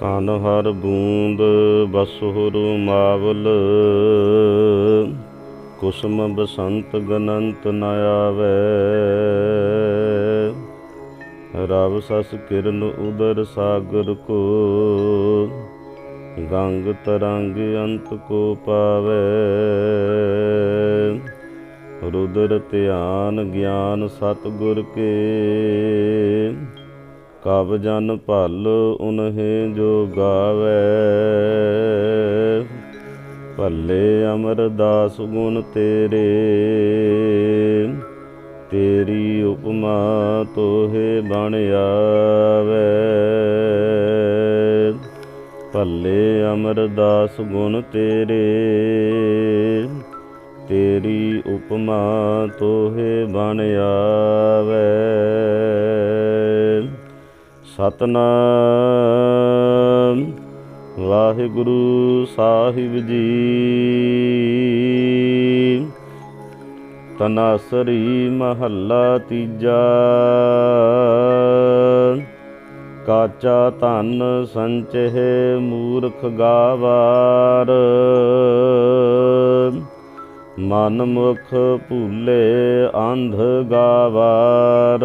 ਕਨ ਹਰ ਬੂੰਦ ਬਸੁਰ ਮਾਵਲ। ਕੁਸਮ ਬਸੰਤ ਗਨੰਤ ਨ ਆਵੇ। ਰਵ ਸਸ ਕਿਰਨ ਉਦਰ ਸਾਗਰ ਕੋ। ਗੰਗ ਤਰੰਗ ਅੰਤ ਕੋ ਪਾਵੇ। ਰੁਦਰ ਧਿਆਨ ਗਿਆਨ ਸਤਿਗੁਰ ਕੇ। ਕਬ ਜਨ ਭਲ ਉਨਹੇ ਜੋ ਗਾਵੇ। ਭੱਲੇ ਅਮਰਦਾਸ ਗੁਣ ਤੇਰੇ, ਤੇਰੀ ਉਪਮਾ ਤੋਹੇ ਬਣ ਆਵੇ। ਭੱਲੇ ਅਮਰਦਾਸ ਗੁਣ ਤੇਰੇ, ਤੇਰੀ ਉਪਮਾ ਤੋਹੇ ਬਣ ਆਵੇ ਸਤਨਾਮ। ਵਾਹਿਗੁਰੂ ਸਾਹਿਬ ਜੀ। ਤਨਾਸਰੀ ਮਹੱਲਾ ਤੀਜਾ। ਕਾਚਾ ਧਨ ਸੰਚਹਿ ਮੂਰਖ ਗਾਵਾਰ। ਮਨ ਮੁਖ ਭੂਲੇ ਅੰਧ ਗਾਵਾਰ।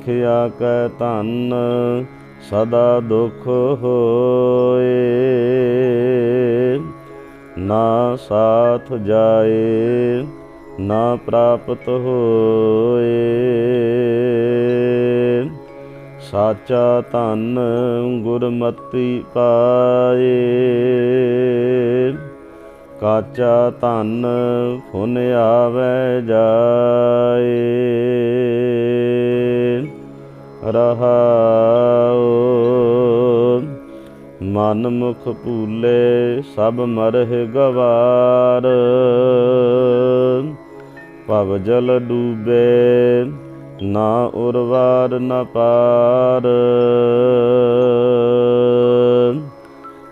ਵਿਖਿਆ ਕੈ ਧਨ, ਸਦਾ ਦੁਖ ਹੋਏ। ਨਾ ਸਾਥ ਜਾਏ, ਨਾ ਪ੍ਰਾਪਤ ਹੋਏ। ਸਾਚਾ ਧਨ ਗੁਰਮਤੀ ਪਾਏ। ਕਾਚਾ ਧਨ ਫੁਨ ਆਵੇ ਜਾਏ। ਰਹਾਉ। ਮਨ ਮੁਖ ਭੂਲੇ ਸਭ ਮਰਹਿ ਗਵਾਰ। ਭਵ ਜਲ ਡੂਬੇ ਨਾ ਉਰਵਾਰ ਨ ਪਾਰ।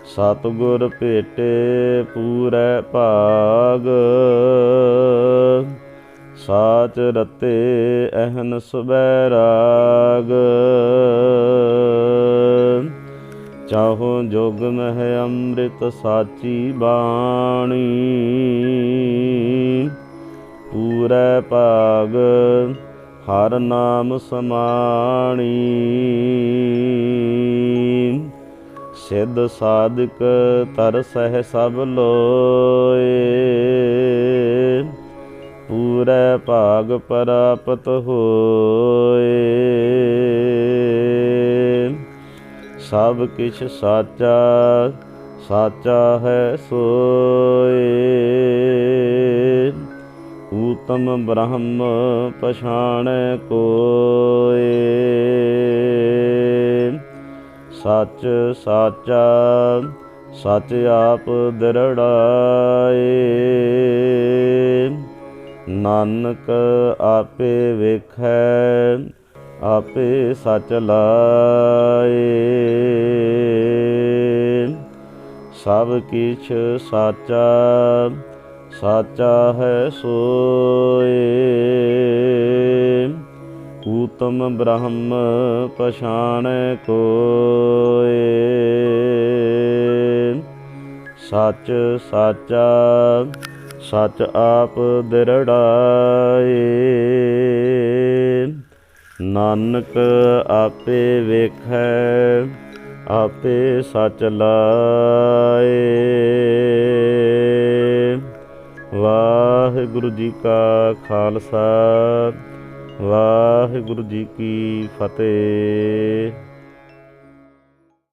ਸਤਿਗੁਰ ਭੇਟੇ ਪੂਰੇ ਭਾਗ। ਸਾਚ ਰਤੇ ਅਹਨ ਸੁਬੈ ਰਾਗ। ਚਾਹੋ ਜੋਗ ਮਹਿ ਅੰਮ੍ਰਿਤ ਸਾਚੀ ਬਾਣੀ। ਪੂਰੈ ਭਾਗ ਹਰ ਨਾਮ ਸਮਾਣੀ। ਸਿੱਧ ਸਾਧਕ ਤਰ ਸਹਿ ਸਭ ਲੋਏ। ਭਾਗ ਪ੍ਰਾਪਤ ਹੋਏ। ਸਭ ਕਿਛ ਸਾਚਾ ਸਾਚਾ ਹੈ ਸੋਏ। ਊਤਮ ਬ੍ਰਹਮ ਪਛਾਣੈ ਕੋਏ। ਸੱਚ ਸਾਚਾ, ਸੱਚ ਆਪ ਦਰੜਾਏ। ਨਾਨਕ ਆਪੇ ਵੇਖੈ, ਆਪੇ ਸਚ ਲਾਏ। ਸਭ ਕਿਛ ਸਾਚਾ ਸਾਚਾ ਹੈ ਸੋਏ। ਊਤਮ ਬ੍ਰਹਮ ਪਛਾਣੈ ਕੋਏ। ਸੱਚ ਸਾਚਾ ਸੱਚ ਆਪ ਦਿਰੜਾਏ। ਨਾਨਕ ਆਪੇ ਵੇਖੈ, ਆਪੇ ਸਚ ਲਾਏ। ਵਾਹਿਗੁਰੂ ਜੀ ਕਾ ਖਾਲਸਾ, ਵਾਹਿਗੁਰੂ ਜੀ ਕੀ ਫਤਿਹ।